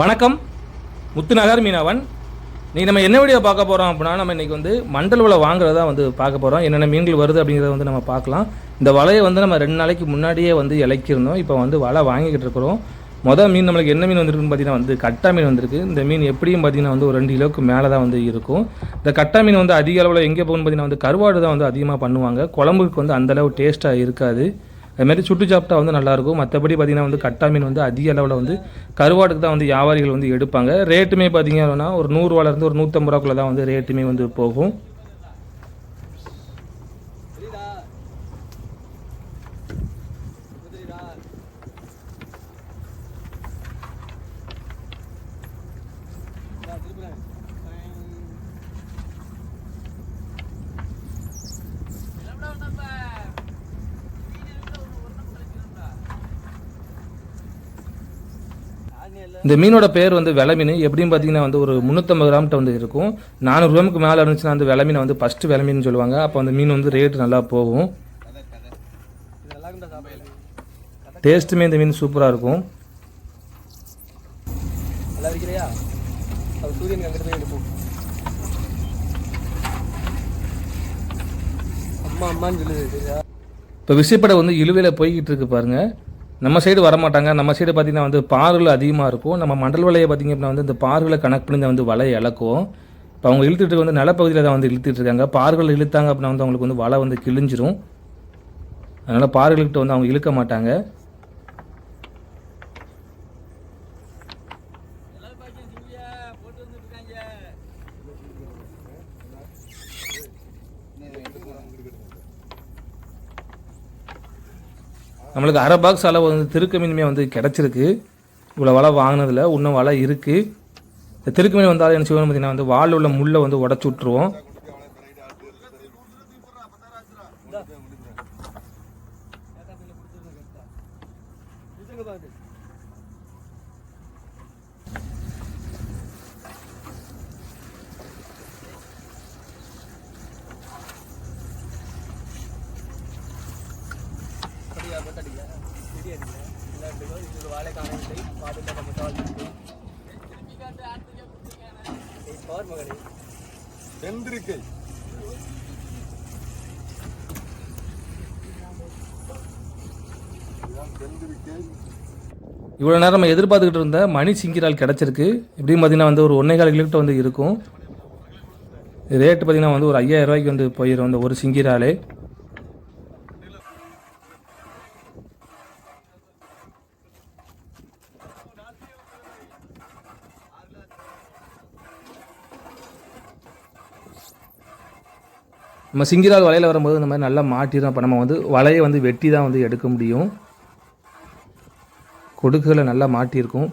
வணக்கம். முத்துநகர் மீனவன். இன்றைக்கி நம்ம என்ன வீடியோ பார்க்க போகிறோம் அப்படின்னா நம்ம இன்றைக்கி வந்து மண்டல் வலை வாங்குறதா வந்து பார்க்க போகிறோம் என்னென்ன மீன்கள் வருது அப்படிங்கிறத வந்து நம்ம பார்க்கலாம். இந்த வலையை வந்து நம்ம ரெண்டு நாளைக்கு முன்னாடியே வந்து இலக்கியிருந்தோம். இப்போ வந்து வலை வாங்கிக்கிட்டு இருக்கிறோம். மொதல் மீன் நம்மளுக்கு என்ன மீன் வந்திருக்குன்னு பார்த்தீங்கன்னா வந்து கட்டா மீன் வந்திருக்கு. இந்த மீன் எப்படியும் பார்த்தீங்கன்னா வந்து ஒரு ரெண்டு கிலோவுக்கு மேலே தான் வந்து இருக்கும். இந்த கட்டா மீன் வந்து அதிக அளவில் எங்கே போகணும்னு பார்த்தீங்கன்னா வந்து கருவாடு தான் வந்து அதிகமாக பண்ணுவாங்க. குழம்புக்கு வந்து அந்தளவு டேஸ்ட்டாக இருக்காது. அதுமாதிரி சுட்டு சாப்பிட்டா வந்து நல்லாயிருக்கும். மற்றபடி பார்த்தீங்கன்னா வந்து கட்டா மீன் வந்து அதிக அளவில் வந்து கருவாடுக்கு தான் வந்து வியாபாரிகள் வந்து எடுப்பாங்க. ரேட்டுமே பார்த்தீங்கன்னா ஒரு நூறுரூவாலேருந்து ஒரு நூற்றம்பது ரூபாக்குள்ளே தான் வந்து ரேட்டுமே வந்து போகும். இந்த மீனோட பேர் வந்து விலை மீன் எப்படின்னு பார்த்தீங்கன்னா வந்து ஒரு முந்நூற்றம்பது கிராம்கிட்ட வந்து இருக்கும். நானூறு கிராமுக்கு மேலே இருந்துச்சுன்னா அந்த விலை மீனை வந்து ஃபஸ்ட்டு விலை மீன் சொல்லுவாங்க. அப்போ அந்த மீன் வந்து ரேட்டு நல்லா போகும். டேஸ்ட்டுமே இந்த மீன் சூப்பராக இருக்கும். இப்போ விசைப்படை வந்து இழுவையில் போய்கிட்டு இருக்கு பாருங்கள் நம்ம சைடு வரமாட்டாங்க. நம்ம சைடு பார்த்தீங்கன்னா வந்து பாறுகள் அதிகமாக இருக்கும். நம்ம மண்டல் வலையை பார்த்தீங்க அப்படின்னா வந்து இந்த பாறுகளை கனெக்ட் பண்ணி தான் வந்து வலையை இழக்கும். இப்போ அவங்க இழுத்துட்டு வந்து நிலப்பகுதியில் தான் வந்து இழுத்துட்டு இருக்காங்க. பாறுகள் இழுத்தாங்க அப்படின்னா வந்து அவங்களுக்கு வந்து வலை வந்து கிழிஞ்சிரும். அதனால் பாறுகள்கிட்ட வந்து அவங்க இழுக்க மாட்டாங்க. நம்மளுக்கு அரை பாக்ஸ் அளவு வந்து திருக்க மீனுமே வந்து கிடச்சிருக்கு. இவ்வளோ வலை வாங்கினதில் இன்னும் வலை இருக்குது இந்த திருக்க மீன் வந்தாலும் என்ன செய்வோம்? பார்த்தீங்கன்னா வந்து வால் உள்ள முள்ளை வந்து உடச்சி விட்ருவோம் இவ்வளோ நேரம் நம்ம எதிர்பார்த்துக்கிட்டு இருந்த மணி சிங்கிரால் கிடச்சிருக்கு. எப்படியும் பார்த்தீங்கன்னா வந்து ஒரு ஒன்றே கால் கிலோக்கிட்ட வந்து இருக்கும். ரேட்டு பார்த்தீங்கன்னா வந்து ஒரு ஐயாயிரம் ரூபாய்க்கு வந்து போயிடும் அந்த ஒரு சிங்கிராலே. நம்ம சிங்கிரால் வலையில் வரும்போது இந்த மாதிரி நல்லா மாட்டிடும் அப்போ நம்ம வந்து வலையை வந்து வெட்டி தான் வந்து எடுக்க முடியும். கொடுக்குகளை நல்லா மாட்டியிருக்கும்.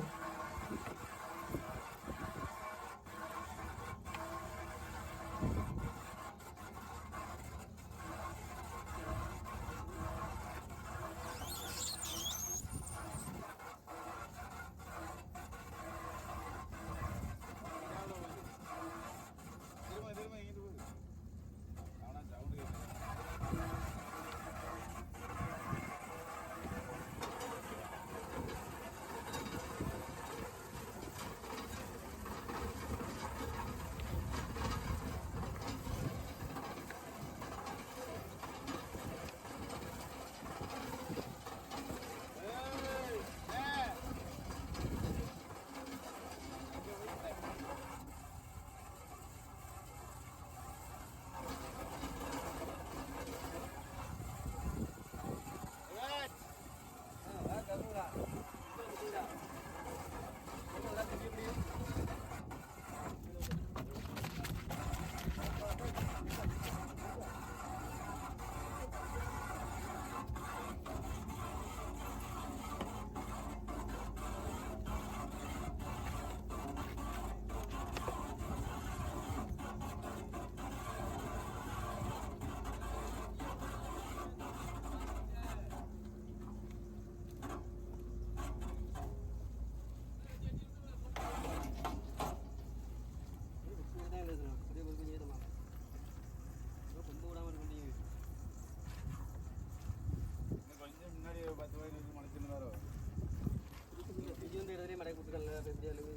ya le voy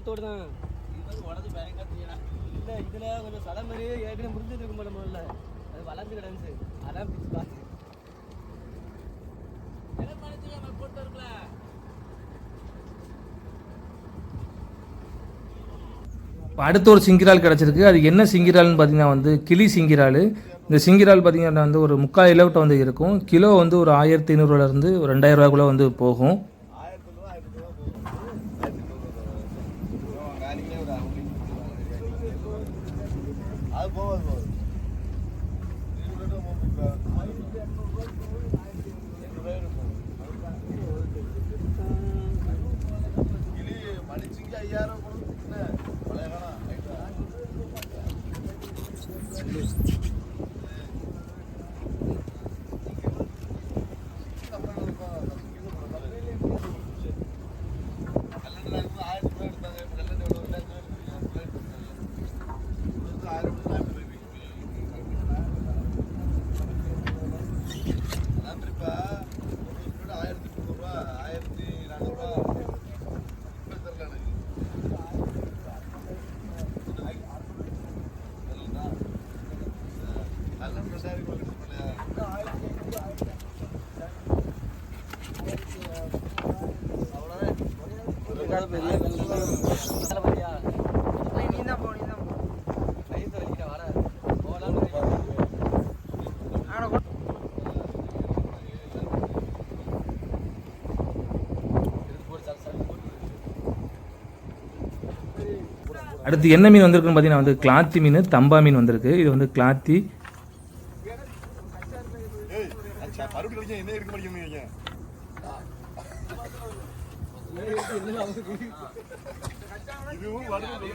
சுத்தத்தோடு தான் இல்லை இதில் கொஞ்சம் சலை மாதிரி ஏற்கனவே முடிஞ்சது இருக்க மாட்டோம் முதல்ல. அது வளர்ந்து கிடந்துச்சு. அதான் பிடிச்சி பார்த்து இப்போ அடுத்த ஒரு சிங்கிரால் கிடச்சிருக்கு. அது என்ன சிங்கிரால்னு பார்த்தீங்கன்னா வந்து கிளி சிங்கிரால். இந்த சிங்கிரால் பார்த்தீங்கன்னா வந்து ஒரு முக்கால் கிலோகிட்ட வந்து இருக்கும். கிலோ வந்து ஒரு ஆயிரத்தி ஐநூறுலேருந்து ஒரு ரெண்டாயிரம் ரூபாய்க்குள்ளே வந்து போகும். ಯಾರು அடுத்து என்ன மீன் வந்திருக்குன்னு பார்த்தீங்கன்னா வந்து கிளாத்தி மீன் தம்பா மீன் வந்திருக்கு. இது வந்து கிளாத்தி இதுவும் வருது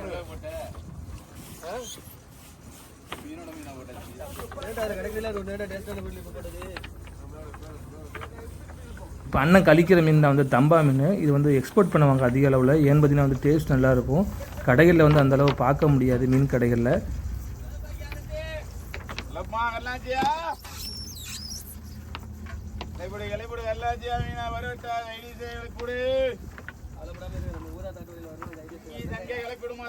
இப்போ அண்ணன் கழிக்கிற மீன் தான் வந்து தம்பா மீன். இது வந்து எக்ஸ்போர்ட் பண்ணுவாங்க அதிக அளவில். ஏன்னு பார்த்தீங்கன்னா வந்து டேஸ்ட் நல்லாயிருக்கும். கடைகளில் வந்து அந்த அளவு பார்க்க முடியாது மீன் கடைகளில். வரட்டா தங்கை கலைப்பிடுமா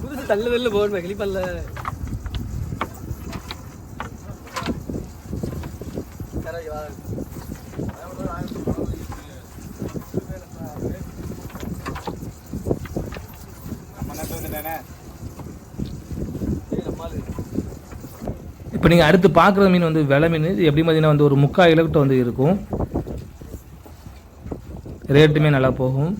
புதுசு தள்ள வெளில போகணுமே கிளிப்பல்ல நம்ம இப்போ நீங்கள் அடுத்து பார்க்குற மீன் வந்து வெலை மீன். இது எப்படி பார்த்தீங்கன்னா வந்து ஒரு முக்கால் கிலோக்கிட்ட வந்து இருக்கும். ரேட்டுமே நல்லா போகும்.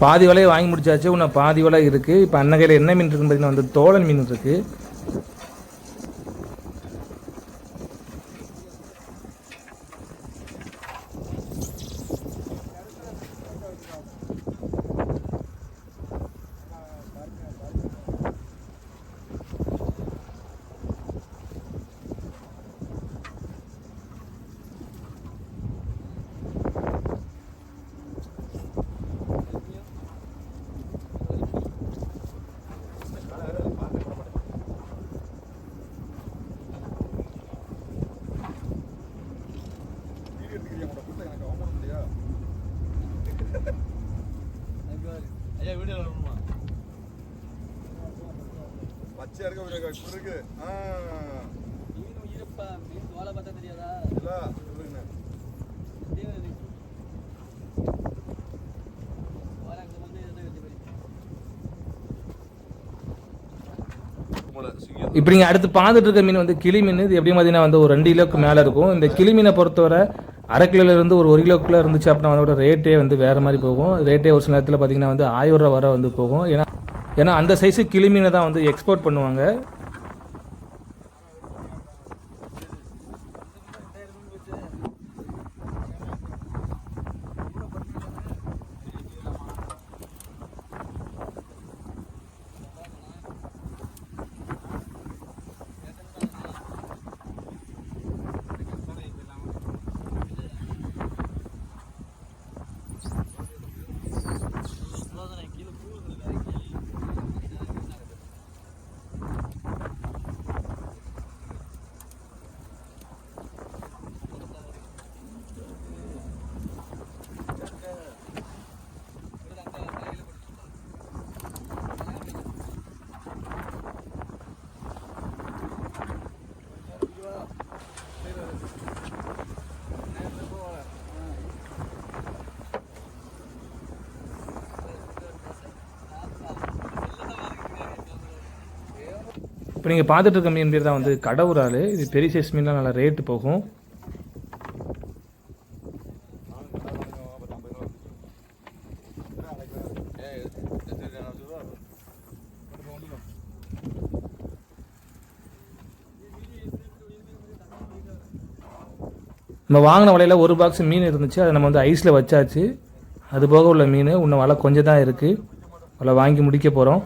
பாதி வலையை வாங்கி முடிச்சாச்சு இன்னும் பாதி வலை இருக்குது இப்போ அன்னகையில் என்ன மீன் இருக்குன்னு பார்த்தீங்கன்னா வந்து தோழன் மீன் இருக்குது பச்சையா இருக்க இருக்கு. ஆ. மீன் உயிரப்பா தோலை பார்த்தா தெரியாதா? இல்ல சொல்லுங்க. இப்போ நீங்கள் அடுத்து பார்த்துட்டு இருக்க மீன் வந்து கிளி மீன் இது எப்படி பார்த்தீங்கன்னா வந்து ஒரு ரெண்டு கிலோக்கு மேலே இருக்கும். இந்த கிளி மீனை பொறுத்தவரை அரை கிலோல இருந்து ஒரு ஒரு கிலோக்குள்ளே இருந்துச்சு அப்படின்னா அதோட ரேட்டே வந்து வேறு மாதிரி போகும். ரேட்டே ஒரு சில நேரத்தில் பார்த்தீங்கன்னா வந்து ஆயிரம் ரூபா வரை வந்து போகும். ஏன்னா ஏன்னா அந்த சைஸு கிளிமீனை தான் வந்து எக்ஸ்போர்ட் பண்ணுவாங்க. இப்போ நீங்கள் பார்த்துட்டு இருக்க மீன் பேர் தான் வந்து கடவுரால். இது பெரிய சைஸ் மீன்லாம் நல்லா ரேட்டு போகும். நம்ம வாங்கின வலையில் ஒரு பாக்ஸ் மீன் இருந்துச்சு. அதை நம்ம வந்து ஐஸில் வச்சாச்சு. அது போக உள்ள மீன் இன்னும் வலை கொஞ்சம் தான் இருக்குது வலை வாங்கி முடிக்க போகிறோம்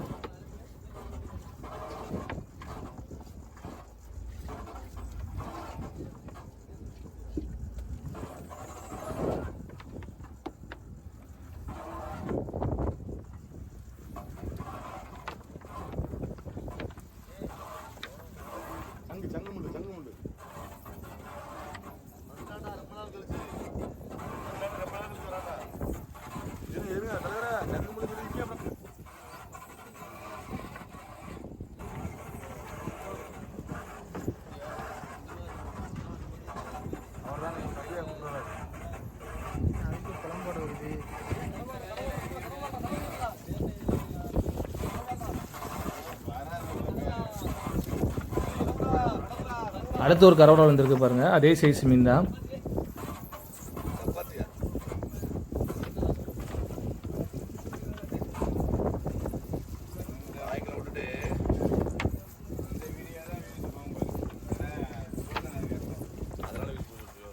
அடுத்து ஒரு கரோடா வந்திருக்கு பாருங்க. அதே சைஸ் மீன் தான் பாத்தியா இந்த வாய்க்கில் விட்டுட்டு இந்த வீடியோ தான் வீடு போகும்போது அதனால வீடு போகுது